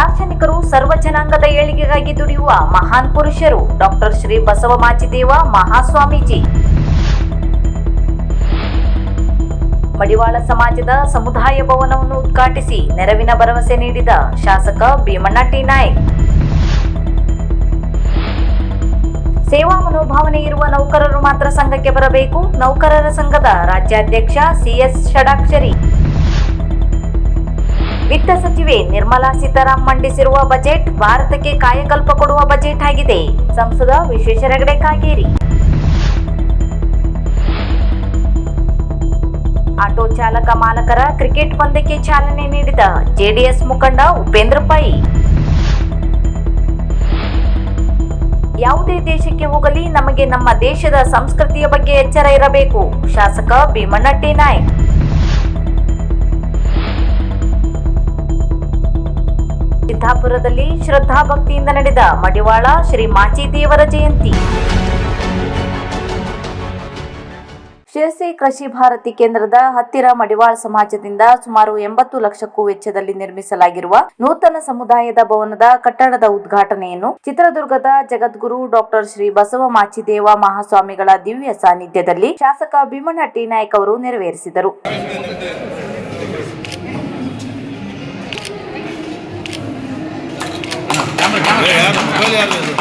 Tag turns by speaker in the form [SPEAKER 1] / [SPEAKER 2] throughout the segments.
[SPEAKER 1] ನಾಯಕರು ಸರ್ವ ಜನಾಂಗದ ಏಳಿಗೆಗಾಗಿ ದುಡಿಯುವ ಮಹಾನ್ ಪುರುಷರು ಡಾಕ್ಟರ್ ಶ್ರೀ ಬಸವ ಮಾಚಿದೇವ ಮಹಾಸ್ವಾಮೀಜಿ. ಮಡಿವಾಳ ಸಮಾಜದ ಸಮುದಾಯ ಭವನವನ್ನು ಉದ್ಘಾಟಿಸಿ ನೆರವಿನ ಭರವಸೆ ನೀಡಿದ ಶಾಸಕ ಭೀಮಣ್ಣ ಟಿ. ನಾಯಕ್. ಸೇವಾ ಮನೋಭಾವನೆ ಇರುವ ನೌಕರರು ಮಾತ್ರ ಸಂಘಕ್ಕೆ ಬರಬೇಕು. ನೌಕರರ ಸಂಘದ ರಾಜ್ಯಾಧ್ಯಕ್ಷ ಸಿಎಸ್ ಷಡಾಕ್ಷರಿ. ವಿತ್ತ ಸಚಿವೆ ನಿರ್ಮಲಾ ಸೀತಾರಾಮ್ ಮಂಡಿಸಿರುವ ಬಜೆಟ್ ಭಾರತಕ್ಕೆ ಕಾಯಕಲ್ಪ ಕೊಡುವ ಬಜೆಟ್ ಆಗಿದೆ. ಸಂಸದ ವಿಶ್ವೇಶ್ವರ ಹೆಗಡೆ ಕಾಗೇರಿ. ಆಟೋ ಚಾಲಕ ಮಾಲಕರ ಕ್ರಿಕೆಟ್ ಪಂದ್ಯಕ್ಕೆ ಚಾಲನೆ ನೀಡಿದ ಜೆಡಿಎಸ್ ಮುಖಂಡ ಉಪೇಂದ್ರ ಪೈ. ಯಾವುದೇ ದೇಶಕ್ಕೆ ಹೋಗಲಿ ನಮಗೆ ನಮ್ಮ ದೇಶದ ಸಂಸ್ಕೃತಿಯ ಬಗ್ಗೆ ಎಚ್ಚರ ಇರಬೇಕು. ಶಾಸಕ ಭೀಮಣ್ಣ ಟಿ. ಸಿದ್ದಾಪುರದಲ್ಲಿ ಶ್ರದ್ಧಾ ಭಕ್ತಿಯಿಂದ ನಡೆದ ಮಡಿವಾಳ ಶ್ರೀ ಮಾಚಿದೇವರ ಜಯಂತಿ. ಶಿರಸಿ ಕೃಷಿ ಭಾರತಿ ಕೇಂದ್ರದ ಹತ್ತಿರ ಮಡಿವಾಳ ಸಮಾಜದಿಂದ ಸುಮಾರು ಎಂಬತ್ತು ಲಕ್ಷಕ್ಕೂ ವೆಚ್ಚದಲ್ಲಿ ನಿರ್ಮಿಸಲಾಗಿರುವ ನೂತನ ಸಮುದಾಯದ ಭವನದ ಕಟ್ಟಡದ ಉದ್ಘಾಟನೆಯನ್ನು ಚಿತ್ರದುರ್ಗದ ಜಗದ್ಗುರು ಡಾಕ್ಟರ್ ಶ್ರೀ ಬಸವ ಮಾಚಿದೇವ ಮಹಾಸ್ವಾಮಿಗಳ ದಿವ್ಯ ಸಾನ್ನಿಧ್ಯದಲ್ಲಿ ಶಾಸಕ ಭೀಮಣ್ಣ ಟಿ ನಾಯ್ಕ ಅವರು ನೆರವೇರಿಸಿದರು.
[SPEAKER 2] ಯಾರು ಮೊಬೈಲ್ ಯಾರು ಇದು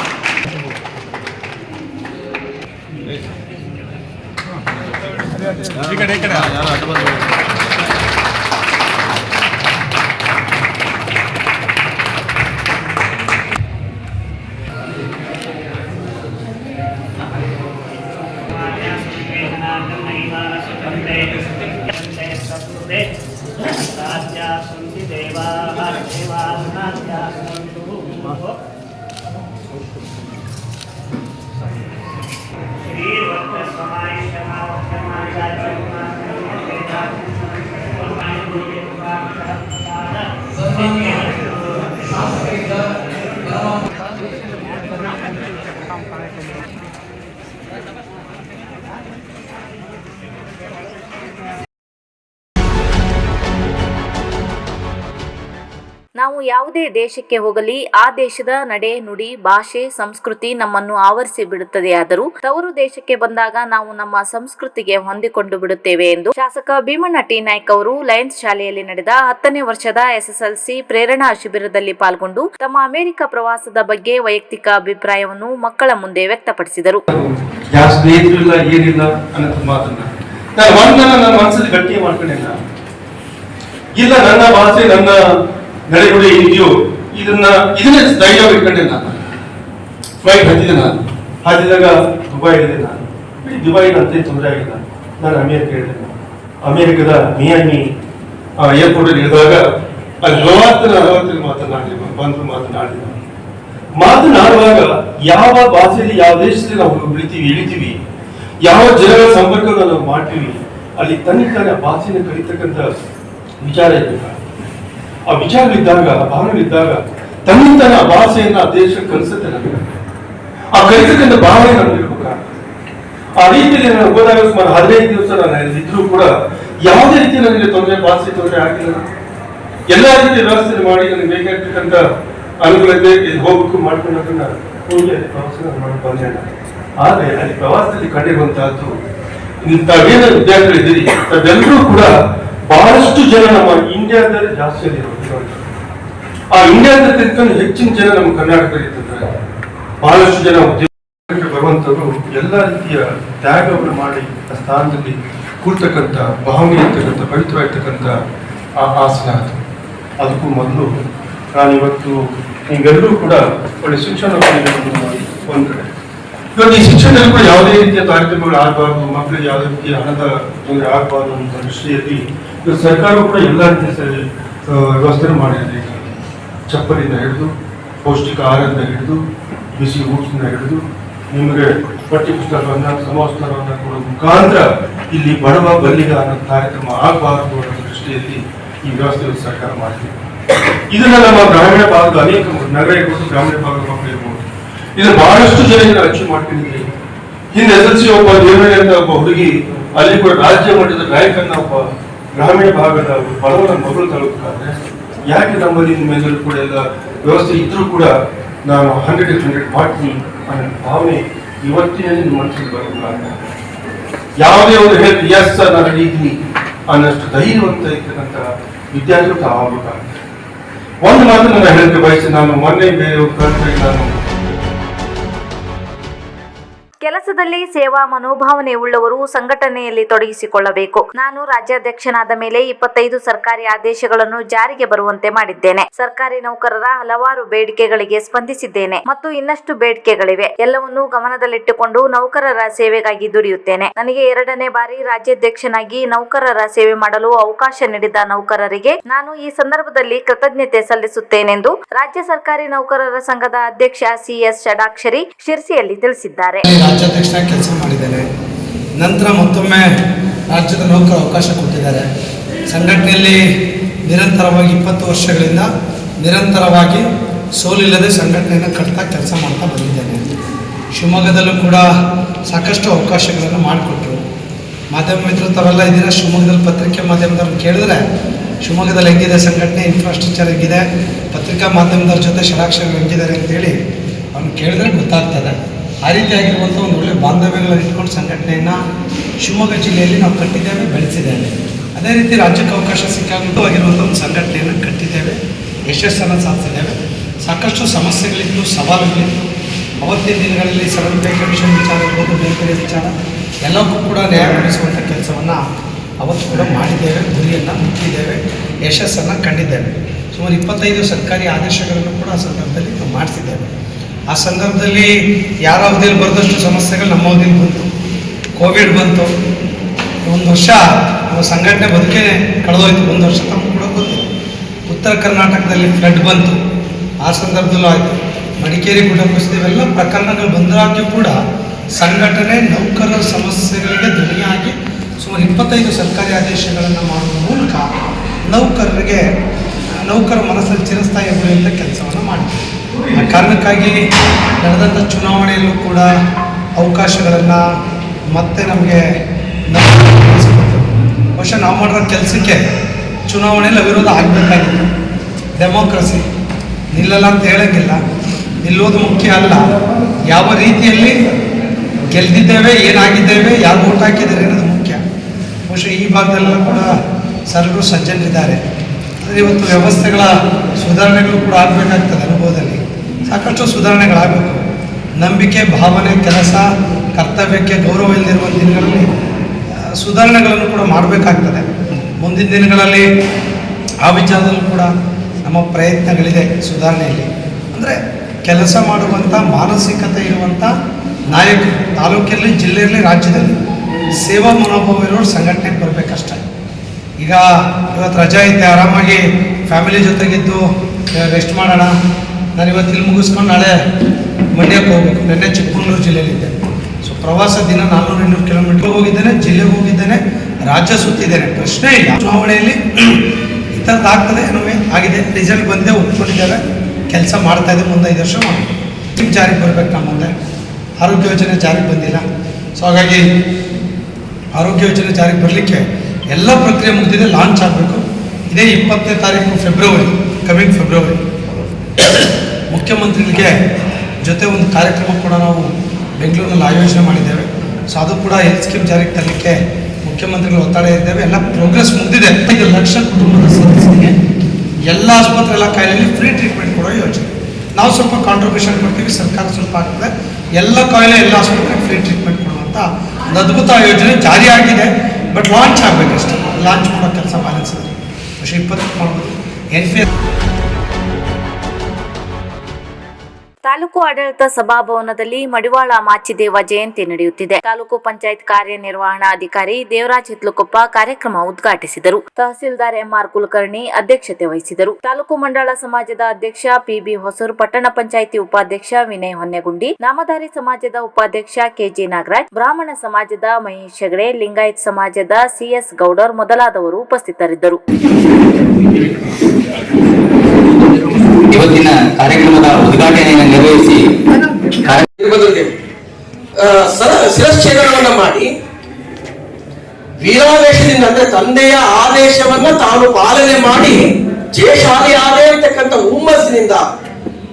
[SPEAKER 1] ನಾವು ಯಾವುದೇ ದೇಶಕ್ಕೆ ಹೋಗಲಿ, ಆ ದೇಶದ ನಡೆ ನುಡಿ, ಭಾಷೆ, ಸಂಸ್ಕೃತಿ ನಮ್ಮನ್ನು ಆವರಿಸಿ ಬಿಡುತ್ತದೆ ಆದರೂ ತವರು ದೇಶಕ್ಕೆ ಬಂದಾಗ ನಾವು ನಮ್ಮ ಸಂಸ್ಕೃತಿಗೆ ಹೊಂದಿಕೊಂಡು ಬಿಡುತ್ತೇವೆ ಎಂದು ಶಾಸಕ ಭೀಮಣ್ಣ ಟಿ. ನಾಯ್ಕ್ ಅವರು ಲಯನ್ಸ್ ಶಾಲೆಯಲ್ಲಿ ನಡೆದ ಹತ್ತನೇ ವರ್ಷದ ಎಸ್ಎಸ್ಎಲ್ಸಿ ಪ್ರೇರಣಾ ಶಿಬಿರದಲ್ಲಿ ಪಾಲ್ಗೊಂಡು ತಮ್ಮ ಅಮೆರಿಕ ಪ್ರವಾಸದ ಬಗ್ಗೆ ವೈಯಕ್ತಿಕ ಅಭಿಪ್ರಾಯವನ್ನು ಮಕ್ಕಳ ಮುಂದೆ ವ್ಯಕ್ತಪಡಿಸಿದರು.
[SPEAKER 3] ಇಲ್ಲ, ನನ್ನ ಭಾಷೆ, ನನ್ನ ನಡೆನುಡಿ ಇದೆಯೋ ಇದನ್ನ, ಇದನ್ನೇ ಧೈರ್ಯ ಇಟ್ಕೊಂಡೆ ನಾನು. ಫ್ಲೈಟ್ ಹತ್ತಿದೆ ನಾನು. ಹತ್ತಿದಾಗ ದುಬೈ ಇದೆ ನಾನು. ದುಬೈ ಅಂತ ತೊಂದರೆ ಆಗಿಲ್ಲ. ನಾನು ಅಮೇರಿಕ ಹೇಳಿದೆ ಅಮೇರಿಕದ ಮಿಯಾಮಿ ಏರ್ಪೋರ್ಟ್ ಅಲ್ಲಿ ಇಳಿದಾಗ ಅಲ್ಲಿ ನಲವತ್ತರ ಅರವತ್ತರಲ್ಲಿ ಮಾತನಾಡಿ, ಬಂದ್ರು ಮಾತನಾಡಿದ ಮಾತನಾಡುವಾಗ ಯಾವ ಭಾಷೆಯಲ್ಲಿ, ಯಾವ ದೇಶದಲ್ಲಿ ನಾವು ಬೆಳಿತೀವಿ, ಇಳಿತೀವಿ, ಯಾವ ಜನರ ಸಂಪರ್ಕವನ್ನು ನಾವು ಮಾಡ್ತೀವಿ, ಅಲ್ಲಿ ತನ್ನ ತಾನೇ ಭಾಷೆನ ಕಲಿತಕ್ಕಂಥ ವಿಚಾರ ಇರಬೇಕು ಆ ವಿಚಾರಗಳಿದ್ದಾಗ ಭಾವನೆಗಳಿದ್ದಾಗ ತನ್ನಿಂತನ ಭಾಷೆಯನ್ನ ದೇಶಕ್ಕೆ ದೇಶ ಕಲಿಸುತ್ತೆ ನಮಗೆ. ಆ ಕಲಿತದಿಂದ ಭಾವನೆ ನಮ್ಗೆ ಇರ್ಬೇಕಾ. ಆ ರೀತಿಯಲ್ಲಿ ನಾನು ಹೋದಾಗ ಸುಮಾರು ಹದಿನೈದು ದಿವಸ ನಾನು ಇದ್ರೂ ಕೂಡ ಯಾವುದೇ ರೀತಿ ನನಗೆ ತೊಂದರೆ, ಭಾಷೆ ತೊಂದರೆ ಆಗಿಲ್ಲ. ಎಲ್ಲ ರೀತಿಯ ವ್ಯವಸ್ಥೆ ಮಾಡಿ ನನಗೆ ಬೇಕಾಗಿರ್ತಕ್ಕಂಥ ಅನುಕೂಲತೆ ಹೋಗ್ಬೇಕು ಮಾಡ್ಕೊಂಡದನ್ನ ಹೋಗಿ ಅಲ್ಲಿ ಪ್ರವಾಸ ಮಾಡಿ ಬಂದೆ ನಾನು. ಆದ್ರೆ ಅಲ್ಲಿ ಪ್ರವಾಸದಲ್ಲಿ ಕಂಡಿರುವಂತಹದ್ದು ತಾವೇನ ವಿದ್ಯಾರ್ಥಿಗಳು ವಿದ್ಯಾರ್ಥಿಗಳಿದ್ದೀರಿ, ತಾವೆಲ್ಲರೂ ಕೂಡ ಬಹಳಷ್ಟು ಜನ ನಮ್ಮ ಇಂಡಿಯಾದಲ್ಲಿ ಜಾಸ್ತಿ ಇರೋದು ಆ ಇಂಡಿಯಾದಕ್ಕಿಂತ ಹೆಚ್ಚಿನ ಜನ ನಮ್ಮ ಕರ್ನಾಟಕದಲ್ಲಿ ಇರ್ತಾರೆ ಬಹಳಷ್ಟು ಜನ ಉದ್ಯೋಗಕ್ಕೆ ಬರುವಂತವರು ಎಲ್ಲ ರೀತಿಯ ತ್ಯಾಗವನ್ನು ಮಾಡಿ ಆ ಸ್ಥಾನದಲ್ಲಿ ಕೂರ್ತಕ್ಕಂಥ, ಭಾವನೆ ಇರ್ತಕ್ಕಂಥ, ಪವಿತ್ರ ಇರ್ತಕ್ಕಂಥ ಆ ಆಸನ ಅದು ಅದಕ್ಕೂ ಮೊದಲು ನಾನಿವತ್ತು ನೀವೆಲ್ಲರೂ ಕೂಡ ಒಳ್ಳೆ ಶಿಕ್ಷಣ ಒಂದ್ರೆ ಇವತ್ತು ಈ ಶಿಕ್ಷಣದಲ್ಲಿ ಕೂಡ ಯಾವುದೇ ರೀತಿಯ ತಾರತಮ್ಯಗಳು ಆಗಬಾರ್ದು ಮಕ್ಕಳಿಗೆ ಯಾವುದೇ ರೀತಿಯ ಹಣದ ತೊಂದರೆ ಆಗಬಾರ್ದು ಅಂತ ದೃಷ್ಟಿಯಲ್ಲಿ ಇವತ್ತು ಸರ್ಕಾರವು ಕೂಡ ಎಲ್ಲ ರೀತಿಯ ವ್ಯವಸ್ಥೆ ಮಾಡಿದೆ. ಚಪ್ಪಲಿಂದ ಹಿಡಿದು ಪೌಷ್ಟಿಕ ಆಹಾರದಿಂದ ಹಿಡಿದು, ಬಿಸಿ ಊಟದಿಂದ ಹಿಡಿದು, ನಿಮಗೆ ಪಠ್ಯ ಸಮವಸ್ತ್ರವನ್ನು ಕೊಡೋ ಮುಖಾಂತರ ಇಲ್ಲಿ ಬಡವ ಬಲ್ಲಿಗ ಅನ್ನೋ ಕಾರ್ಯಕ್ರಮ ಆಗಬಾರದು ಅನ್ನೋ ದೃಷ್ಟಿಯಲ್ಲಿ ಈ ವ್ಯವಸ್ಥೆಯನ್ನು ಸರ್ಕಾರ ಮಾಡಿದೆ. ಇದನ್ನ ನಮ್ಮ ಗ್ರಾಮೀಣ ಭಾಗದ ಅನೇಕ ನಗರ ಇರ್ಬೋದು ಗ್ರಾಮೀಣ ಭಾಗದ ಮಕ್ಕಳು ಇರ್ಬೋದು ಇದನ್ನು ಬಹಳಷ್ಟು ಜನರಿಗೆ ಅಚೀವ್ ಮಾಡ್ತೀನಿ ಹಿಂದೆ ಎಸ್ ಎಲ್ ಸಿ ಒಬ್ಬ ದೇವರೇ ಅಂತ ಒಬ್ಬ ಹುಡುಗಿ, ಅಲ್ಲಿ ಕೂಡ ರಾಜ್ಯ ಮಟ್ಟದ ನಾಯಕನ ಒಬ್ಬ ಗ್ರಾಮೀಣ ಭಾಗದ ಬಡವರ ಮಗಳು ತಲುಪುತ್ತಾರೆ ಯಾಕೆ ನಮ್ಮಲ್ಲಿ ನಿಮ್ಮೆಲ್ಲರೂ ಕೂಡ ಎಲ್ಲ ವ್ಯವಸ್ಥೆ ಇದ್ರೂ ಕೂಡ ನಾನು ಹಂಡ್ರೆಡ್ ಹಂಡ್ರೆಡ್ ಮಾಡ್ತೀನಿ ಅನ್ನೋ ಭಾವನೆ ಇವತ್ತಿನಲ್ಲಿ ನಿಮ್ಮ ಮನಸ್ಸಿಗೆ ಬರೋದಿಲ್ಲ ಯಾವುದೇ ಒಂದು ಹೇಳಿ ಎಸ್ ಸರ್ ನಾನು ಇದ್ದೀನಿ ಅನ್ನಷ್ಟು ಧೈರ್ಯವಂತ ಇರ್ತಕ್ಕಂಥ ವಿದ್ಯಾರ್ಥಿಗಳು ತಾವಾಗಬೇಕಾಗುತ್ತೆ ಒಂದು ಮಾತು ನನ್ನ ಹೇಳಕ್ಕೆ ಬಯಸಿ, ನಾನು ಮೊನ್ನೆ ಬೇರೆ ನಾನು
[SPEAKER 1] ಕೆಲಸದಲ್ಲಿ ಸೇವಾ ಮನೋಭಾವನೆ ಉಳ್ಳವರು ಸಂಘಟನೆಯಲ್ಲಿ ತೊಡಗಿಸಿಕೊಳ್ಳಬೇಕು. ನಾನು ರಾಜ್ಯಾಧ್ಯಕ್ಷನಾದ ಮೇಲೆ ಇಪ್ಪತ್ತೈದು ಸರ್ಕಾರಿ ಆದೇಶಗಳನ್ನು ಜಾರಿಗೆ ಬರುವಂತೆ ಮಾಡಿದ್ದೇನೆ. ಸರ್ಕಾರಿ ನೌಕರರ ಹಲವಾರು ಬೇಡಿಕೆಗಳಿಗೆ ಸ್ಪಂದಿಸಿದ್ದೇನೆ ಮತ್ತು ಇನ್ನಷ್ಟು ಬೇಡಿಕೆಗಳಿವೆ. ಎಲ್ಲವನ್ನೂ ಗಮನದಲ್ಲಿಟ್ಟುಕೊಂಡು ನೌಕರರ ಸೇವೆಗಾಗಿ ದುಡಿಯುತ್ತೇನೆ. ನನಗೆ ಎರಡನೇ ಬಾರಿ ರಾಜ್ಯಾಧ್ಯಕ್ಷನಾಗಿ ನೌಕರರ ಸೇವೆ ಮಾಡಲು ಅವಕಾಶ ನೀಡಿದ ನೌಕರರಿಗೆ ನಾನು ಈ ಸಂದರ್ಭದಲ್ಲಿ ಕೃತಜ್ಞತೆ ಸಲ್ಲಿಸುತ್ತೇನೆಂದು ರಾಜ್ಯ ಸರ್ಕಾರಿ ನೌಕರರ ಸಂಘದ ಅಧ್ಯಕ್ಷ ಸಿಎಸ್ ಷಡಾಕ್ಷರಿ ಶಿರ್ಸಿಯಲ್ಲಿ ತಿಳಿಸಿದ್ದಾರೆ.
[SPEAKER 4] ರಾಜ್ಯಾಧ್ಯಕ್ಷನಾಗಿ ಕೆಲಸ ಮಾಡಿದ್ದೇನೆ. ನಂತರ ಮತ್ತೊಮ್ಮೆ ರಾಜ್ಯದ ನೌಕರ ಅವಕಾಶ ಕೊಟ್ಟಿದ್ದಾರೆ. ಸಂಘಟನೆಯಲ್ಲಿ ನಿರಂತರವಾಗಿ ಇಪ್ಪತ್ತು ವರ್ಷಗಳಿಂದ ನಿರಂತರವಾಗಿ ಸೋಲಿಲ್ಲದೆ ಸಂಘಟನೆಯನ್ನು ಕಟ್ತಾ ಕೆಲಸ ಮಾಡ್ತಾ ಬಂದಿದ್ದೇನೆ. ಶಿವಮೊಗ್ಗದಲ್ಲೂ ಕೂಡ ಸಾಕಷ್ಟು ಅವಕಾಶಗಳನ್ನು ಮಾಡಿಕೊಟ್ರು. ಮಾಧ್ಯಮ ಮಿತ್ರರು ತಾವೆಲ್ಲ ಇದ್ದೀರಾ? ಶಿವಮೊಗ್ಗದಲ್ಲಿ ಪತ್ರಿಕೆ ಮಾಧ್ಯಮದವ್ರನ್ನ ಕೇಳಿದ್ರೆ, ಶಿವಮೊಗ್ಗದಲ್ಲಿ ಹೆಂಗಿದೆ ಸಂಘಟನೆ ಇನ್ಫ್ರಾಸ್ಟ್ರಕ್ಚರ್ ಹೆಂಗಿದೆ, ಪತ್ರಿಕಾ ಮಾಧ್ಯಮದವ್ರ ಜೊತೆ ಷಡಾಕ್ಷರಗಳು ಹೆಂಗಿದ್ದಾರೆ ಅಂತೇಳಿ ಅವ್ನು ಕೇಳಿದ್ರೆ ಗೊತ್ತಾಗ್ತದೆ. ಆ ರೀತಿಯಾಗಿರುವಂಥ ಒಂದು ಒಳ್ಳೆಯ ಬಾಂಧವ್ಯಗಳನ್ನು ಇಟ್ಕೊಂಡು ಸಂಘಟನೆಯನ್ನು ಶಿವಮೊಗ್ಗ ಜಿಲ್ಲೆಯಲ್ಲಿ ನಾವು ಕಟ್ಟಿದ್ದೇವೆ, ಬೆಳೆಸಿದ್ದೇವೆ. ಅದೇ ರೀತಿ ರಾಜ್ಯಕ್ಕೆ ಅವಕಾಶ ಸಿಕ್ಕಾಗುತ್ತವಾಗಿರುವಂಥ ಒಂದು ಸಂಘಟನೆಯನ್ನು ಕಟ್ಟಿದ್ದೇವೆ, ಯಶಸ್ಸನ್ನು ಸಾಧಿಸಿದ್ದೇವೆ. ಸಾಕಷ್ಟು ಸಮಸ್ಯೆಗಳಿತ್ತು, ಸವಾಲುಗಳಿತ್ತು. ಅವತ್ತಿನ ದಿನಗಳಲ್ಲಿ ಪೇ ಕಮಿಷನ್ ವಿಚಾರ ಇರ್ಬೋದು ಬೇರೆ ವಿಚಾರ, ಎಲ್ಲಕ್ಕೂ ಕೂಡ ನ್ಯಾಯಗೊಳಿಸುವಂಥ ಕೆಲಸವನ್ನು ಅವತ್ತು ಕೂಡ ಮಾಡಿದ್ದೇವೆ, ಗುರಿಯನ್ನು ಮುಟ್ಟಿದ್ದೇವೆ, ಯಶಸ್ಸನ್ನು ಕಂಡಿದ್ದೇವೆ. ಸುಮಾರು ಇಪ್ಪತ್ತೈದು ಸರ್ಕಾರಿ ಆದೇಶಗಳನ್ನು ಕೂಡ ಆ ಸಂದರ್ಭದಲ್ಲಿ ನಾವು ಮಾಡಿಸಿದ್ದೇವೆ. ಆ ಸಂದರ್ಭದಲ್ಲಿ ಯಾರ ಅವಧಿಯಲ್ಲಿ ಬರೆದಷ್ಟು ಸಮಸ್ಯೆಗಳು ನಮ್ಮ ಅವಧಿಯಲ್ಲಿ ಬಂತು. ಕೋವಿಡ್ ಬಂತು. ಒಂದು ವರ್ಷ ನಮ್ಮ ಸಂಘಟನೆ ಬದುಕೇ ಕಳೆದೋಯ್ತು. ಒಂದು ವರ್ಷ ತಮ್ಮ ಕೂಡ ಬಂತು. ಉತ್ತರ ಕರ್ನಾಟಕದಲ್ಲಿ ಫ್ಲಡ್ ಬಂತು. ಆ ಸಂದರ್ಭದಲ್ಲೂ ಆಯಿತು. ಮಡಿಕೇರಿ ಕೂಡ ಇವೆಲ್ಲ ಪ್ರಕರಣಗಳು ಬಂದಾಗ್ಯೂ ಕೂಡ ಸಂಘಟನೆ ನೌಕರರ ಸಮಸ್ಯೆಗಳಿಗೆ ಧ್ವನಿಯಾಗಿ ಸುಮಾರು ಇಪ್ಪತ್ತೈದು ಸರ್ಕಾರಿ ಆದೇಶಗಳನ್ನು ಮಾಡುವ ಮೂಲಕ ನೌಕರರಿಗೆ, ನೌಕರ ಮನಸ್ಸಲ್ಲಿ ಚಿರಸ್ಥಾಯಿ ಉಳಿಯುವಂಥ ಕೆಲಸವನ್ನು ಮಾಡಿದ್ರು. ಆ ಕಾರಣಕ್ಕಾಗಿ ನಡೆದಂಥ ಚುನಾವಣೆಯಲ್ಲೂ ಕೂಡ ಅವಕಾಶಗಳನ್ನು ಮತ್ತೆ ನಮಗೆ ಬಹುಶಃ ನಾವು ಮಾಡಿರೋ ಕೆಲಸಕ್ಕೆ ಚುನಾವಣೆಯಲ್ಲಿ ಅವಿರೋಧ ಆಗಬೇಕಾಗಿತ್ತು. ಡೆಮೋಕ್ರಸಿ ನಿಲ್ಲಲ್ಲ ಅಂತ ಹೇಳೋಂಗಿಲ್ಲ. ನಿಲ್ಲೋದು ಮುಖ್ಯ ಅಲ್ಲ. ಯಾವ ರೀತಿಯಲ್ಲಿ ಗೆಲ್ದಿದ್ದೇವೆ, ಏನಾಗಿದ್ದೇವೆ, ಯಾರು ಓಟ್ ಹಾಕಿದ್ದಾರೆ ಅನ್ನೋದು ಮುಖ್ಯ. ಬಹುಶಃ ಈ ಭಾಗದಲ್ಲೆಲ್ಲ ಕೂಡ ಸರ್ವರು ಸಜ್ಜನರಿದ್ದಾರೆ ಆದರೆ ಇವತ್ತು ವ್ಯವಸ್ಥೆಗಳ ಸುಧಾರಣೆಗಳು ಕೂಡ ಆಗಬೇಕಾಗ್ತದೆ ಅನುಭವದಲ್ಲಿ. ಸಾಕಷ್ಟು ಸುಧಾರಣೆಗಳಾಗಬೇಕು. ನಂಬಿಕೆ, ಭಾವನೆ, ಕೆಲಸ, ಕರ್ತವ್ಯಕ್ಕೆ ಗೌರವ ಇಲ್ಲದಿರುವ ದಿನಗಳಲ್ಲಿ ಸುಧಾರಣೆಗಳನ್ನು ಕೂಡ ಮಾಡಬೇಕಾಗ್ತದೆ. ಮುಂದಿನ ದಿನಗಳಲ್ಲಿ ಆ ವಿಚಾರದಲ್ಲೂ ಕೂಡ ನಮ್ಮ ಪ್ರಯತ್ನಗಳಿದೆ ಸುಧಾರಣೆಯಲ್ಲಿ. ಅಂದರೆ ಕೆಲಸ ಮಾಡುವಂಥ ಮಾನಸಿಕತೆ ಇರುವಂಥ ನಾಯಕರು, ತಾಲೂಕಲ್ಲಿ, ಜಿಲ್ಲೆಯಲ್ಲಿ, ರಾಜ್ಯದಲ್ಲಿ ಸೇವಾ ಮನೋಭಾವ ಇರೋರು ಸಂಘಟನೆಗೆ ಬರಬೇಕಷ್ಟೆ. ಈಗ ಇವತ್ತು ರಜಾ ಐತೆ, ಆರಾಮಾಗಿ ಫ್ಯಾಮಿಲಿ ಜೊತೆಗಿದ್ದು, ರೆಸ್ಟ್ ಮಾಡೋಣ ನಾನು ಇವತ್ತು ಇಲ್ಲಿ ಮುಗಿಸ್ಕೊಂಡು ನಾಳೆ ಮಂಡ್ಯಕ್ಕೆ ಹೋಗ್ಬೇಕು. ನಿನ್ನೆ ಚಿಕ್ಕಮಗಳೂರು ಜಿಲ್ಲೆಯಲ್ಲಿದ್ದೆ ಸೊ ಪ್ರವಾಸ ದಿನ ನಾನ್ನೂರು ಇನ್ನೂರು ಕಿಲೋಮೀಟರ್ ಹೋಗಿದ್ದೇನೆ, ಜಿಲ್ಲೆಗೆ ಹೋಗಿದ್ದೇನೆ, ರಾಜ್ಯ ಸುತ್ತಿದ್ದೇನೆ. ಪ್ರಶ್ನೆ ಇಲ್ಲ. ಚುನಾವಣೆಯಲ್ಲಿ ಈ ಥರದ್ದು ಆಗ್ತದೆ ಏನೋ ಆಗಿದೆ. ರಿಸಲ್ಟ್ ಬಂದೇ ಒಪ್ಕೊಂಡಿದ್ದೇವೆ ಕೆಲಸ ಮಾಡ್ತಾ ಇದೆ ಮುಂದೆ ಐದು ವರ್ಷ ಸ್ಕೀಮ್ ಜಾರಿಗೆ ಬರಬೇಕು ನಮ್ಮ ಮುಂದೆ. ಆರೋಗ್ಯ ಯೋಜನೆ ಜಾರಿಗೆ ಬಂದಿಲ್ಲ. ಸೊ ಹಾಗಾಗಿ ಆರೋಗ್ಯ ಯೋಜನೆ ಜಾರಿಗೆ ಬರಲಿಕ್ಕೆ ಎಲ್ಲ ಪ್ರಕ್ರಿಯೆ ಮುಗಿದಿದೆ. ಲಾಂಚ್ ಆಗಬೇಕು. ಇದೇ ಇಪ್ಪತ್ತನೇ ತಾರೀಕು ಫೆಬ್ರವರಿ ಕಮಿಂಗ್ ಫೆಬ್ರವರಿ ಮುಖ್ಯಮಂತ್ರಿಗಳಿಗೆ ಜೊತೆ ಒಂದು ಕಾರ್ಯಕ್ರಮ ಕೂಡ ನಾವು ಬೆಂಗಳೂರಿನಲ್ಲಿ ಆಯೋಜನೆ ಮಾಡಿದ್ದೇವೆ. ಸೊ ಅದು ಕೂಡ ಹೆಲ್ತ್ ಸ್ಕೀಮ್ ಜಾರಿಗೆ ತರಲಿಕ್ಕೆ ಮುಖ್ಯಮಂತ್ರಿಗಳು ಒತ್ತಡ ಇದ್ದೇವೆ. ಎಲ್ಲ ಪ್ರೋಗ್ರೆಸ್ ಮುಗಿದಿದೆ. ಐದು ಲಕ್ಷ ಕುಟುಂಬದ ಸದಸ್ಯರಿಗೆ ಎಲ್ಲ ಆಸ್ಪತ್ರೆ ಎಲ್ಲ ಕಾಯಿಲೆಯಲ್ಲಿ ಫ್ರೀ ಟ್ರೀಟ್ಮೆಂಟ್ ಕೊಡೋ ಯೋಜನೆ. ನಾವು ಸ್ವಲ್ಪ ಕಾಂಟ್ರಿಬ್ಯೂಷನ್ ಕೊಡ್ತೀವಿ, ಸರ್ಕಾರ ಸ್ವಲ್ಪ ಆಗ್ತದೆ. ಎಲ್ಲ ಕಾಯಿಲೆ ಎಲ್ಲ ಆಸ್ಪತ್ರೆಗೆ ಫ್ರೀ ಟ್ರೀಟ್ಮೆಂಟ್ ಕೊಡುವಂಥ ಒಂದು ಅದ್ಭುತ ಯೋಜನೆ ಜಾರಿ ಆಗಿದೆ. But launch ಆಗಬೇಕಷ್ಟೇ. ಲಾಂಚ್ ಮಾಡೋ ಕೆಲಸ ಬ್ಯಾಲೆನ್ಸ್ ಇದೆ ಖುಷಿ ಇಪ್ಪತ್ತು ಮಾಡ್ಬೋದು ಎನ್ ಪಿ
[SPEAKER 1] ತಾಲೂಕು ಆಡಳಿತ ಸಭಾಭವನದಲ್ಲಿ ಮಡಿವಾಳ ಮಾಚಿದೇವ ಜಯಂತಿ ನಡೆಯುತ್ತಿದೆ. ತಾಲೂಕು ಪಂಚಾಯತ್ ಕಾರ್ಯನಿರ್ವಹಣಾಧಿಕಾರಿ ದೇವರಾಜ್ ಹಿತ್ಲುಕೊಪ್ಪ ಕಾರ್ಯಕ್ರಮ ಉದ್ಘಾಟಿಸಿದರು. ತಹಸೀಲ್ದಾರ್ ಎಂಆರ್ ಕುಲಕರ್ಣಿ ಅಧ್ಯಕ್ಷತೆ ವಹಿಸಿದರು. ತಾಲೂಕು ಮಂಡಳ ಸಮಾಜದ ಅಧ್ಯಕ್ಷ ಪಿಬಿ ಹೊಸೂರು, ಪಟ್ಟಣ ಪಂಚಾಯಿತಿ ಉಪಾಧ್ಯಕ್ಷ ವಿನಯ್ ಹೊನ್ನೆಗುಂಡಿ, ನಾಮಧಾರಿ ಸಮಾಜದ ಉಪಾಧ್ಯಕ್ಷ ಕೆಜಿ ನಾಗರಾಜ್, ಬ್ರಾಹ್ಮಣ ಸಮಾಜದ ಮಹೇಶ್ ಹೆಗಡೆ, ಲಿಂಗಾಯತ್ ಸಮಾಜದ ಸಿಎಸ್ ಗೌಡರ್ ಮೊದಲಾದವರು ಉಪಸ್ಥಿತರಿದ್ದರು.
[SPEAKER 5] ಇವತ್ತಿನ ಕಾರ್ಯಕ್ರಮದ ಉದ್ಘಾಟನೆಯನ್ನು
[SPEAKER 6] ನೆರವೇರಿಸಿ ಶಿರಶ್ಚೇದನವನ್ನ ಮಾಡಿ, ವೀರಾವೇಶದಿಂದ ಅಂದ್ರೆ ತಂದೆಯ ಆದೇಶವನ್ನ ತಾನು ಪಾಲನೆ ಮಾಡಿ, ಜಯಶಾಲಿ ಆದೇ ಅಂತಕ್ಕಂಥ ಹುಮ್ಮಸ್ಸಿನಿಂದ,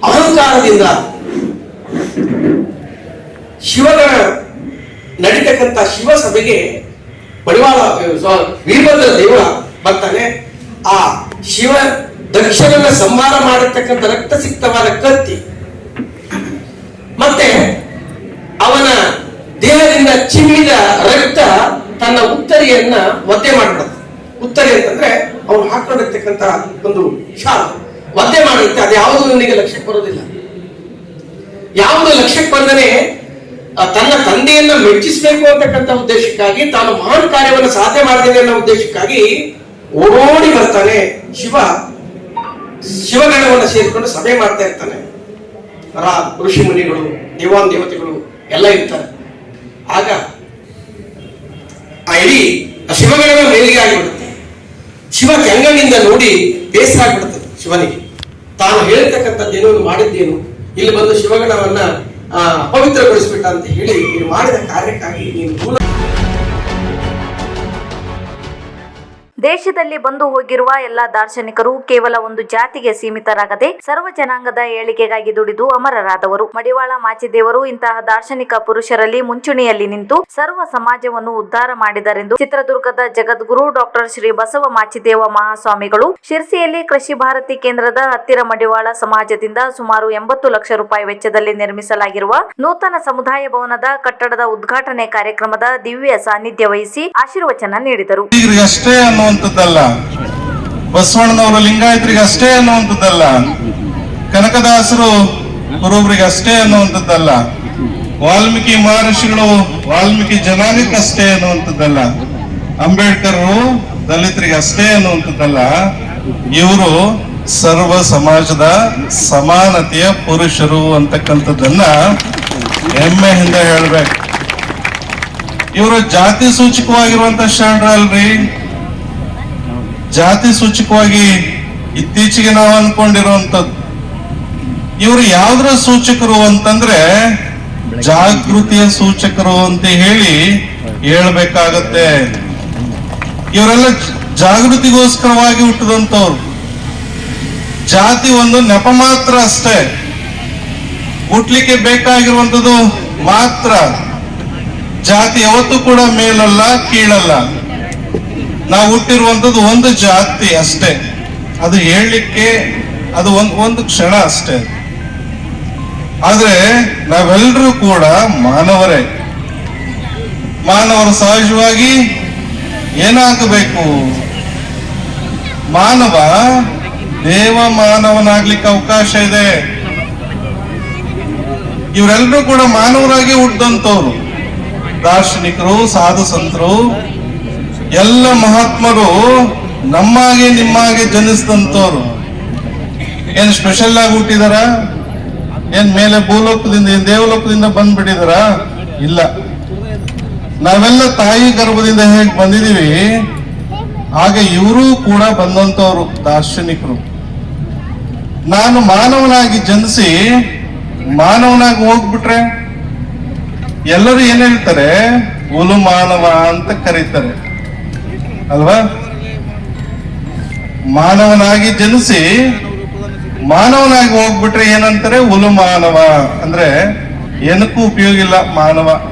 [SPEAKER 6] ಅಹಂಕಾರದಿಂದ ಶಿವನ ನಡೀತಕ್ಕಂಥ ಶಿವ ಸಭೆಗೆ ಬಡಿವಾಳ ಸ್ವ- ವೀರಭದ್ರ ದೇವ ಬರ್ತಾನೆ. ಆ ಶಿವ ದಕ್ಷಿಣನ ಸಂಹಾರ ಮಾಡಿರ್ತಕ್ಕಂಥ ರಕ್ತಸಿಕ್ತವಾದ ಕತ್ತಿ. ಮತ್ತೆ ಅವನ ದೇಹದಿಂದ ಚಿಮ್ಮಿದ ರಕ್ತ ತನ್ನ ಉತ್ತರಿಯನ್ನ ಒದ್ದೆ ಮಾಡಿಬಿಡುತ್ತೆ. ಉತ್ತರಿ ಅಂತಂದ್ರೆ ಅವನು ಹಾಕೊಂಡಿರ್ತಕ್ಕಂಥ ಒಂದು ಶಾಲ. ಒದ್ದೆ ಮಾಡುತ್ತೆ ಅದು ಯಾವುದು ನನಗೆ ಲಕ್ಷ್ಯಕ್ಕೆ ಬರೋದಿಲ್ಲ ಯಾವುದು ಲಕ್ಷ್ಯಕ್ಕೆ ಬಂದರೆ ತನ್ನ ತಂದೆಯನ್ನ ಮೆಚ್ಚಿಸಬೇಕು ಅಂತಕ್ಕಂಥ ಉದ್ದೇಶಕ್ಕಾಗಿ, ತಾನು ಮಹಾನ್ ಕಾರ್ಯವನ್ನು ಸಾಧನೆ ಮಾಡಿದ್ದೇನೆ ಅನ್ನೋ ಉದ್ದೇಶಕ್ಕಾಗಿ ಓಡಿ ಬರ್ತಾನೆ ಶಿವ. ಶಿವಗಣವನ್ನು ಸೇರಿಕೊಂಡು ಸಭೆ ಮಾಡ್ತಾ ಇರ್ತಾನೆ. ರಾ, ಋಷಿ ಮುನಿಗಳು, ದೇವಾನ್ ದೇವತೆಗಳು ಎಲ್ಲ ಇರ್ತಾರೆ. ಆಗ ಆ ಇಡೀ ಆ ಮೇಲಿಗೆ ಆಗಿಬಿಡುತ್ತೆ. ಶಿವ ಕೆಂಗನಿಂದ ನೋಡಿ ಬೇಸರ ಆಗ್ಬಿಡುತ್ತೆ ಶಿವನಿಗೆ. ತಾನು ಹೇಳ್ತಕ್ಕಂಥದ್ದೇನೋ ಮಾಡಿದ್ದೇನು? ಇಲ್ಲಿ ಬಂದು ಶಿವಗಣವನ್ನ ಅಪವಿತ್ರಗೊಳಿಸ್ಬಿಟ್ಟ ಅಂತ ಹೇಳಿ ನೀನು ಮಾಡಿದ ಕಾರ್ಯಕ್ಕಾಗಿ ನೀನು ಮೂಲ
[SPEAKER 1] ದೇಶದಲ್ಲಿ ಬಂದು ಹೋಗಿರುವ ಎಲ್ಲ ದಾರ್ಶನಿಕರು ಕೇವಲ ಒಂದು ಜಾತಿಗೆ ಸೀಮಿತರಾಗದೆ ಸರ್ವ ಜನಾಂಗದ ಏಳಿಗೆಗಾಗಿ ದುಡಿದು ಅಮರರಾದವರು. ಮಡಿವಾಳ ಮಾಚಿದೇವರು ಇಂತಹ ದಾರ್ಶನಿಕ ಪುರುಷರಲ್ಲಿ ಮುಂಚೂಣಿಯಲ್ಲಿ ನಿಂತು ಸರ್ವ ಸಮಾಜವನ್ನು ಉದ್ಧಾರ ಮಾಡಿದರೆಂದು ಚಿತ್ರದುರ್ಗದ ಜಗದ್ಗುರು ಡಾಕ್ಟರ್ ಶ್ರೀ ಬಸವ ಮಾಚಿದೇವ ಮಹಾಸ್ವಾಮಿಗಳು ಶಿರ್ಸಿಯಲ್ಲಿ ಕೃಷಿ ಭಾರತಿ ಕೇಂದ್ರದ ಹತ್ತಿರ ಮಡಿವಾಳ ಸಮಾಜದಿಂದ ಸುಮಾರು ಎಂಬತ್ತು ಲಕ್ಷ ರೂಪಾಯಿ ವೆಚ್ಚದಲ್ಲಿ ನಿರ್ಮಿಸಲಾಗಿರುವ ನೂತನ ಸಮುದಾಯ ಭವನದ ಕಟ್ಟಡದ ಉದ್ಘಾಟನೆ ಕಾರ್ಯಕ್ರಮದ ದಿವ್ಯ ಸಾನ್ನಿಧ್ಯ ವಹಿಸಿ ಆಶೀರ್ವಚನ ನೀಡಿದರು.
[SPEAKER 2] ಅನ್ನುವಂಥದ್ದಲ್ಲ. ಬಸವಣ್ಣನವರು ಲಿಂಗಾಯತರಿಗೆ ಅಷ್ಟೇ ಅನ್ನುವಂಥದ್ದಲ್ಲ. ಕನಕದಾಸರು ಬರೋಬ್ರಿಗೆ ಅಷ್ಟೇ ಅನ್ನುವಂಥದ್ದಲ್ಲ. ವಾಲ್ಮೀಕಿ ಮಹರ್ಷಿಗಳು ವಾಲ್ಮೀಕಿ ಜನಾಂಗಕ್ಕೆ ಅಷ್ಟೇ ಅನ್ನುವಂಥದ್ದಲ್ಲ. ಅಂಬೇಡ್ಕರ್ರು ದಲಿತರಿಗೆ ಅಷ್ಟೇ ಅನ್ನುವಂಥದ್ದಲ್ಲ. ಇವರು ಸರ್ವ ಸಮಾಜದ ಸಮಾನತೆಯ ಪುರುಷರು ಅಂತಕ್ಕಂಥದ್ದನ್ನ ಹೆಮ್ಮೆಯಿಂದ ಹೇಳ್ಬೇಕು. ಇವರು ಜಾತಿ ಸೂಚಕವಾಗಿರುವಂತ ಶರಣರಲ್ರಿ ಜಾತಿ ಸೂಚಕವಾಗಿ ಇತ್ತೀಚೆಗೆ ನಾವು ಅನ್ಕೊಂಡಿರುವಂತದ್ದು ಇವರು ಯಾವ್ದ್ರ ಸೂಚಕರು ಅಂತಂದ್ರೆ ಜಾಗೃತಿಯ ಸೂಚಕರು ಅಂತ ಹೇಳಿ ಹೇಳ್ಬೇಕಾಗತ್ತೆ. ಇವರೆಲ್ಲ ಜಾಗೃತಿಗೋಸ್ಕರವಾಗಿ ಹುಟ್ಟಿದಂತವ್ರು ಜಾತಿ ಒಂದು ನೆಪ ಮಾತ್ರ ಅಷ್ಟೇ. ಹುಟ್ಲಿಕ್ಕೆ ಬೇಕಾಗಿರುವಂಥದ್ದು ಮಾತ್ರ. ಜಾತಿ ಯಾವತ್ತೂ ಕೂಡ ಮೇಲಲ್ಲ, ಕೀಳಲ್ಲ. ನಾವು ಹುಟ್ಟಿರುವಂತದ್ದು ಒಂದು ಜಾತಿ ಅಷ್ಟೇ. ಅದು ಹೇಳಲಿಕ್ಕೆ ಅದು ಒಂದು ಒಂದು ಕ್ಷಣ ಅಷ್ಟೇ. ಆದರೆ ನಾವೆಲ್ಲರೂ ಕೂಡ ಮಾನವರೇ. ಮಾನವರು ಸಹಜವಾಗಿ ಏನಾಗಬೇಕು? ಮಾನವ ದೇವ ಮಾನವನಾಗ್ಲಿಕ್ಕೆ ಅವಕಾಶ ಇದೆ. ಇವರೆಲ್ಲರೂ ಕೂಡ ಮಾನವರಾಗಿ ಹುಟ್ಟಿದಂಥವ್ರು. ದಾರ್ಶನಿಕರು ಸಾಧು ಸಂತರು ಎಲ್ಲ ಮಹಾತ್ಮರು ನಮ್ಮಾಗೆ ನಿಮ್ಮಾಗೆ ಜನಿಸಿದಂತವ್ರು ಏನ್ ಸ್ಪೆಷಲ್ ಆಗಿ ಹುಟ್ಟಿದಾರ? ಏನ್ ಮೇಲೆ ಭೂಲೋಕದಿಂದ, ಏನ್ ದೇವಲೋಕದಿಂದ ಬಂದ್ಬಿಟ್ಟಿದಾರ? ಇಲ್ಲ. ನಾವೆಲ್ಲ ತಾಯಿ ಗರ್ಭದಿಂದ ಹೇಗ್ ಬಂದಿದೀವಿ, ಹಾಗೆ ಇವರು ಕೂಡ ಬಂದಂತವ್ರು ದಾರ್ಶನಿಕರು. ನಾನು ಮಾನವನಾಗಿ ಜನಿಸಿ, ಮಾನವನಾಗಿ ಹೋಗ್ಬಿಟ್ರೆ ಎಲ್ಲರೂ ಏನ್ ಹೇಳ್ತಾರೆ? ಉಲು ಮಾನವ ಅಂತ ಕರೀತಾರೆ. ಅಲ್ವಾ? ಮಾನವನಾಗಿ ಜನಿಸಿ ಮಾನವನಾಗಿ ಹೋಗ್ಬಿಟ್ರೆ ಏನಂತಾರೆ? ಹುಲು ಮಾನವ. ಅಂದ್ರೆ ಏನಕ್ಕೂ ಉಪಯೋಗ ಇಲ್ಲ ಮಾನವ.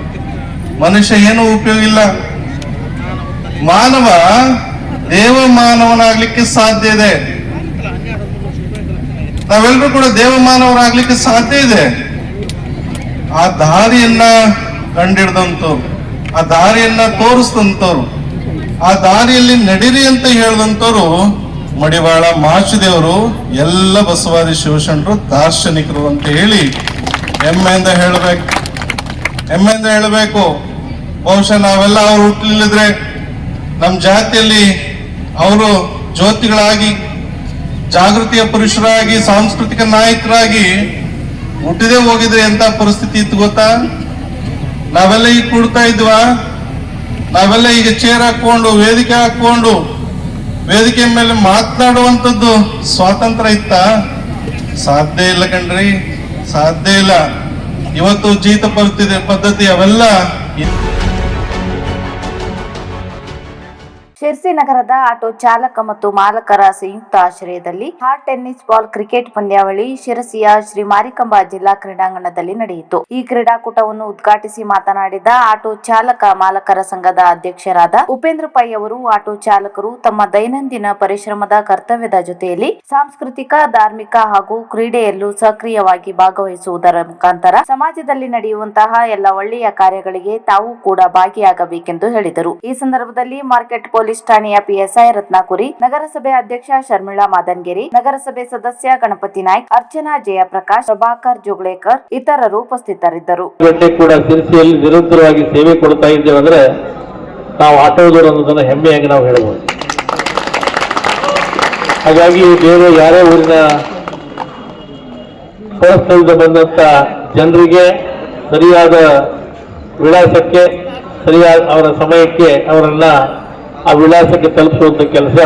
[SPEAKER 2] ಮನುಷ್ಯ ಏನು ಉಪಯೋಗ ಇಲ್ಲ. ಮಾನವ ದೇವ ಮಾನವನಾಗ್ಲಿಕ್ಕೆ ಸಾಧ್ಯ ಇದೆ. ನಾವೆಲ್ಲರೂ ಕೂಡ ದೇವ ಮಾನವರಾಗ್ಲಿಕ್ಕೆ ಸಾಧ್ಯ ಇದೆ. ಆ ದಾರಿಯನ್ನ ಕಂಡಿಡ್ದಂತವ್ರು, ಆ ದಾರಿಯನ್ನ ತೋರಿಸಿದಂಥವ್ರು ಆ ದಾರಿಯಲ್ಲಿ ನಡೀರಿ ಅಂತ ಹೇಳಿದಂಥವ್ರು ಮಡಿವಾಳ ಮಾಚುದೇವರು, ಎಲ್ಲ ಬಸವಾದಿ ಶಿವಶರಣರು ದಾರ್ಶನಿಕರು ಅಂತ ಹೇಳಿ ಹೆಮ್ಮೆಯಿಂದ ಹೇಳಬೇಕು. ಹೆಮ್ಮೆಯಿಂದ ಹೇಳಬೇಕು. ಬಹುಶಃ ನಾವೆಲ್ಲ ಅವ್ರು ಹುಟ್ಟಲಿಲ್ಲದ್ರೆ ನಮ್ಮ ಜಾತಿಯಲ್ಲಿ ಅವರು ಜ್ಯೋತಿಗಳಾಗಿ, ಜಾಗೃತಿಯ ಪುರುಷರಾಗಿ, ಸಾಂಸ್ಕೃತಿಕ ನಾಯಕರಾಗಿ ಹುಟ್ಟಿದೇ ಹೋಗಿದ್ರೆ ಎಂತ ಪರಿಸ್ಥಿತಿ ಇತ್ತು ಗೊತ್ತಾ? ನಾವೆಲ್ಲ ಈಗ ಕೊಡ್ತಾ ಇದ್ವಾ? ನಾವೆಲ್ಲ ಈಗ ಚೇರ್ ಹಾಕೊಂಡು ವೇದಿಕೆ ಹಾಕೊಂಡು ವೇದಿಕೆ ಮೇಲೆ ಮಾತನಾಡುವಂಥದ್ದು ಸ್ವಾತಂತ್ರ್ಯ ಇತ್ತ? ಸಾಧ್ಯ ಇಲ್ಲ ಕಣ್ರಿ, ಸಾಧ್ಯ ಇಲ್ಲ. ಇವತ್ತು ಜೀತ ಬರುತ್ತಿದೆ ಪದ್ಧತಿ ಅವೆಲ್ಲ
[SPEAKER 1] ಶಿರ್ಸಿ ನಗರದ ಆಟೋ ಚಾಲಕ ಮತ್ತು ಮಾಲಕರ ಸಂಯುಕ್ತ ಆಶ್ರಯದಲ್ಲಿ ಹಾಟ್ ಟೆನ್ನಿಸ್ ಬಾಲ್ ಕ್ರಿಕೆಟ್ ಪಂದ್ಯಾವಳಿ ಶಿರಸಿಯ ಶ್ರೀ ಮಾರಿಕಂಬಾ ಜಿಲ್ಲಾ ಕ್ರೀಡಾಂಗಣದಲ್ಲಿ ನಡೆಯಿತು. ಈ ಕ್ರೀಡಾಕೂಟವನ್ನು ಉದ್ಘಾಟಿಸಿ ಮಾತನಾಡಿದ ಆಟೋ ಚಾಲಕ ಮಾಲಕರ ಸಂಘದ ಅಧ್ಯಕ್ಷರಾದ ಉಪೇಂದ್ರ ಪೈ ಅವರು, ಆಟೋ ಚಾಲಕರು ತಮ್ಮ ದೈನಂದಿನ ಪರಿಶ್ರಮದ ಕರ್ತವ್ಯದ ಜೊತೆಯಲ್ಲಿ ಸಾಂಸ್ಕೃತಿಕ, ಧಾರ್ಮಿಕ ಹಾಗೂ ಕ್ರೀಡೆಯಲ್ಲೂ ಸಕ್ರಿಯವಾಗಿ ಭಾಗವಹಿಸುವುದರ ಮುಖಾಂತರ ಸಮಾಜದಲ್ಲಿ ನಡೆಯುವಂತಹ ಎಲ್ಲ ಒಳ್ಳೆಯ ಕಾರ್ಯಗಳಿಗೆ ತಾವು ಕೂಡ ಭಾಗಿಯಾಗಬೇಕೆಂದು ಹೇಳಿದರು. ಈ ಸಂದರ್ಭದಲ್ಲಿ ಮಾರ್ಕೆಟ್ ಪೊಲೀಸ್ ಠಾಣೆಯ ಪಿಎಸ್ಐ ರತ್ನಾಕುರಿ, ನಗರಸಭೆ ಅಧ್ಯಕ್ಷ ಶರ್ಮಿಳಾ ಮಾದನ್ಗಿರಿ, ನಗರಸಭೆ ಸದಸ್ಯ ಗಣಪತಿ ನಾಯ್ಕ್, ಅರ್ಚನಾ ಜಯಪ್ರಕಾಶ್, ಪ್ರಭಾಕರ್ ಜೋಗ್ಳೇಕರ್ ಇತರರು ಉಪಸ್ಥಿತರಿದ್ದರು.
[SPEAKER 7] ಕೂಡ ಸಿರಿಸಿಯಲ್ಲಿ ನಿರಂತರವಾಗಿ ಸೇವೆ ಕೊಡ್ತಾ ಇದ್ದೇವೆ ಅಂದ್ರೆ ನಾವು ಆಟೋದವರು ಅನ್ನೋದನ್ನ ಹೆಮ್ಮೆಯಾಗಿ ನಾವು ಹೇಳಬಹುದು. ಹಾಗಾಗಿ ಬೇರೆ ಯಾರೇ ಊರಿನ ಹೊರಸ್ಥಳದಿಂದ ಬಂದಂತ ಜನರಿಗೆ ಸರಿಯಾದ ವಿಳಾಸಕ್ಕೆ, ಸರಿಯಾದ ಅವರ ಸಮಯಕ್ಕೆ ಅವರನ್ನ ಆ ವಿಳಾಸಕ್ಕೆ ತಲುಪಿಸುವಂತ ಕೆಲಸ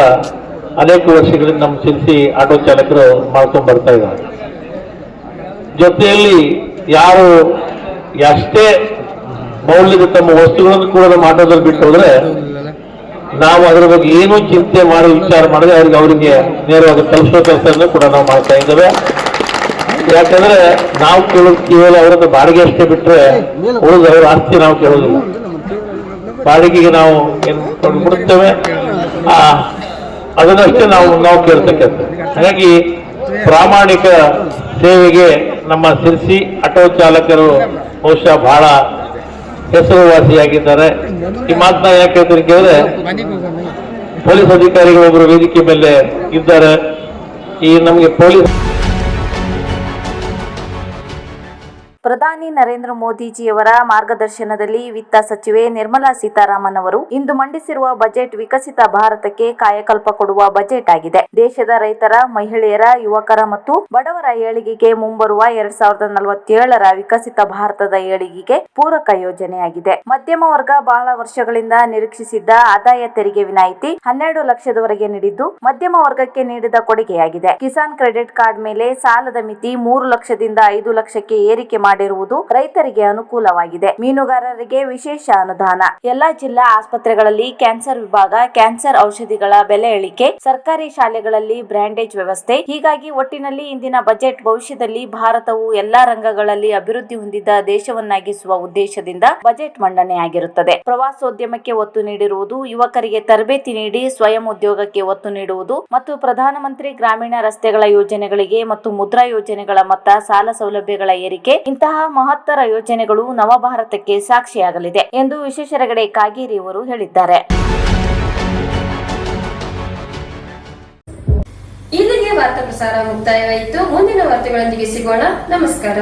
[SPEAKER 7] ಅನೇಕ ವರ್ಷಗಳಿಂದ ನಮ್ಮ ಸಿಲ್ಸಿ ಆಟೋ ಚಾಲಕರು ಮಾಡ್ಕೊಂಡು ಬರ್ತಾ ಇದ್ದಾರೆ. ಜೊತೆಯಲ್ಲಿ ಯಾರು ಎಷ್ಟೇ ಮೌಲ್ಯದ ತಮ್ಮ ವಸ್ತುಗಳನ್ನು ಕೂಡ ನಮ್ಮ ಆಟೋದಲ್ಲಿ ಬಿಟ್ಟು ಹೋದ್ರೆ ನಾವು ಅದರ ಬಗ್ಗೆ ಏನೂ ಚಿಂತೆ ಮಾಡಿ ವಿಚಾರ ಮಾಡಿದ್ರೆ ಅವ್ರಿಗೆ ಅವರಿಗೆ ನೇರವಾಗಿ ತಲುಪಿಸೋ ಕೆಲಸವನ್ನು ಕೂಡ ನಾವು ಮಾಡ್ತಾ ಇದ್ದೇವೆ. ಯಾಕಂದ್ರೆ ನಾವು ಕೇಳೋದು ಕೇವಲ ಅವರದ್ದು ಬಾಡಿಗೆ ಅಷ್ಟೇ ಬಿಟ್ಟರೆ ಉಳಿದು ಅವರ ಆಸ್ತಿ ನಾವು ಕೇಳೋದಿಲ್ಲ. ಬಾಡಿಗೆಗೆ ನಾವು ಏನು ಕೊಂಡು ಆ, ಅದನ್ನಷ್ಟೇ ನಾವು ನಾವು ಕೇಳ್ತಕ್ಕಂಥ ಹಾಗಾಗಿ ಪ್ರಾಮಾಣಿಕ ಸೇವೆಗೆ ನಮ್ಮ ಸಿರ್ಸಿ ಆಟೋ ಚಾಲಕರು ಬಹುಶಃ ಬಹಳ ಹೆಸರುವಾಸಿಯಾಗಿದ್ದಾರೆ. ಈ ಮಾತನ್ನ ಯಾಕೆ ಹೇಳ್ತೀನಿ ಕೇಳಿದ್ರೆ ಪೊಲೀಸ್ ಅಧಿಕಾರಿಗಳೊಬ್ಬರು ವೇದಿಕೆ ಮೇಲೆ ಇದ್ದಾರೆ. ಈ ನಮಗೆ ಪೊಲೀಸ್
[SPEAKER 1] ಪ್ರಧಾನಿ ನರೇಂದ್ರ ಮೋದಿಜಿಯವರ ಮಾರ್ಗದರ್ಶನದಲ್ಲಿ ವಿತ್ತ ಸಚಿವೆ ನಿರ್ಮಲಾ ಸೀತಾರಾಮನ್ ಅವರು ಇಂದು ಮಂಡಿಸಿರುವ ಬಜೆಟ್ ವಿಕಸಿತ ಭಾರತಕ್ಕೆ ಕಾಯಕಲ್ಪ ಕೊಡುವ ಬಜೆಟ್ ಆಗಿದೆ. ದೇಶದ ರೈತರ, ಮಹಿಳೆಯರ, ಯುವಕರ ಮತ್ತು ಬಡವರ ಏಳಿಗೆಗೆ ಮುಂಬರುವ ಎರಡ್ ಸಾವಿರದ ನಲವತ್ತೇಳರ ವಿಕಸಿತ ಭಾರತದ ಏಳಿಗೆಗೆ ಪೂರಕ ಯೋಜನೆಯಾಗಿದೆ. ಮಧ್ಯಮ ವರ್ಗ ಬಹಳ ವರ್ಷಗಳಿಂದ ನಿರೀಕ್ಷಿಸಿದ್ದ ಆದಾಯ ತೆರಿಗೆ ವಿನಾಯಿತಿ ಹನ್ನೆರಡು ಲಕ್ಷದವರೆಗೆ ನೀಡಿದ್ದು ಮಧ್ಯಮ ವರ್ಗಕ್ಕೆ ನೀಡಿದ ಕೊಡುಗೆಯಾಗಿದೆ. ಕಿಸಾನ್ ಕ್ರೆಡಿಟ್ ಕಾರ್ಡ್ ಮೇಲೆ ಸಾಲದ ಮಿತಿ ಮೂರು ಲಕ್ಷದಿಂದ ಐದು ಲಕ್ಷಕ್ಕೆ ಏರಿಕೆ ಮಾಡಿರುವುದು ರೈತರಿಗೆ ಅನುಕೂಲವಾಗಿದೆ. ಮೀನುಗಾರರಿಗೆ ವಿಶೇಷ ಅನುದಾನ. ಎಲ್ಲಾ ಜಿಲ್ಲಾ ಆಸ್ಪತ್ರೆಗಳಲ್ಲಿ ಕ್ಯಾನ್ಸರ್ ವಿಭಾಗ, ಕ್ಯಾನ್ಸರ್ ಔಷಧಿಗಳ ಬೆಲೆ ಇಳಿಕೆ, ಸರ್ಕಾರಿ ಶಾಲೆಗಳಲ್ಲಿ ಬ್ರ್ಯಾಂಡೇಜ್ ವ್ಯವಸ್ಥೆ. ಹೀಗಾಗಿ ಒಟ್ಟಿನಲ್ಲಿ ಇಂದಿನ ಬಜೆಟ್ ಭವಿಷ್ಯದಲ್ಲಿ ಭಾರತವು ಎಲ್ಲಾ ರಂಗಗಳಲ್ಲಿ ಅಭಿವೃದ್ಧಿ ಹೊಂದಿದ ದೇಶವನ್ನಾಗಿಸುವ ಉದ್ದೇಶದಿಂದ ಬಜೆಟ್ ಮಂಡನೆಯಾಗಿರುತ್ತದೆ. ಪ್ರವಾಸೋದ್ಯಮಕ್ಕೆ ಒತ್ತು ನೀಡಿರುವುದು, ಯುವಕರಿಗೆ ತರಬೇತಿ ನೀಡಿ ಸ್ವಯಂ ಉದ್ಯೋಗಕ್ಕೆ ಒತ್ತು ನೀಡುವುದು ಮತ್ತು ಪ್ರಧಾನಮಂತ್ರಿ ಗ್ರಾಮೀಣ ರಸ್ತೆಗಳ ಯೋಜನೆಗಳಿಗೆ ಮತ್ತು ಮುದ್ರಾ ಯೋಜನೆಗಳ ಮೊತ್ತ ಸಾಲ ಸೌಲಭ್ಯಗಳ ಏರಿಕೆ. ಇಂತಹ ಮಹತ್ತರ ಯೋಜನೆಗಳು ನವಭಾರತಕ್ಕೆ ಸಾಕ್ಷಿಯಾಗಲಿದೆ ಎಂದು ವಿಶ್ವೇಶ್ವರಗಡೆ ಕಾಗೇರಿ ಅವರು ಹೇಳಿದ್ದಾರೆ.
[SPEAKER 8] ಇಲ್ಲಿಗೆ ವಾರ್ತಾ ಪ್ರಸಾರ ಮುಕ್ತಾಯವಾಯಿತು. ಮುಂದಿನ ವಾರ್ತೆಗಳೊಂದಿಗೆ ಸಿಗೋಣ. ನಮಸ್ಕಾರ.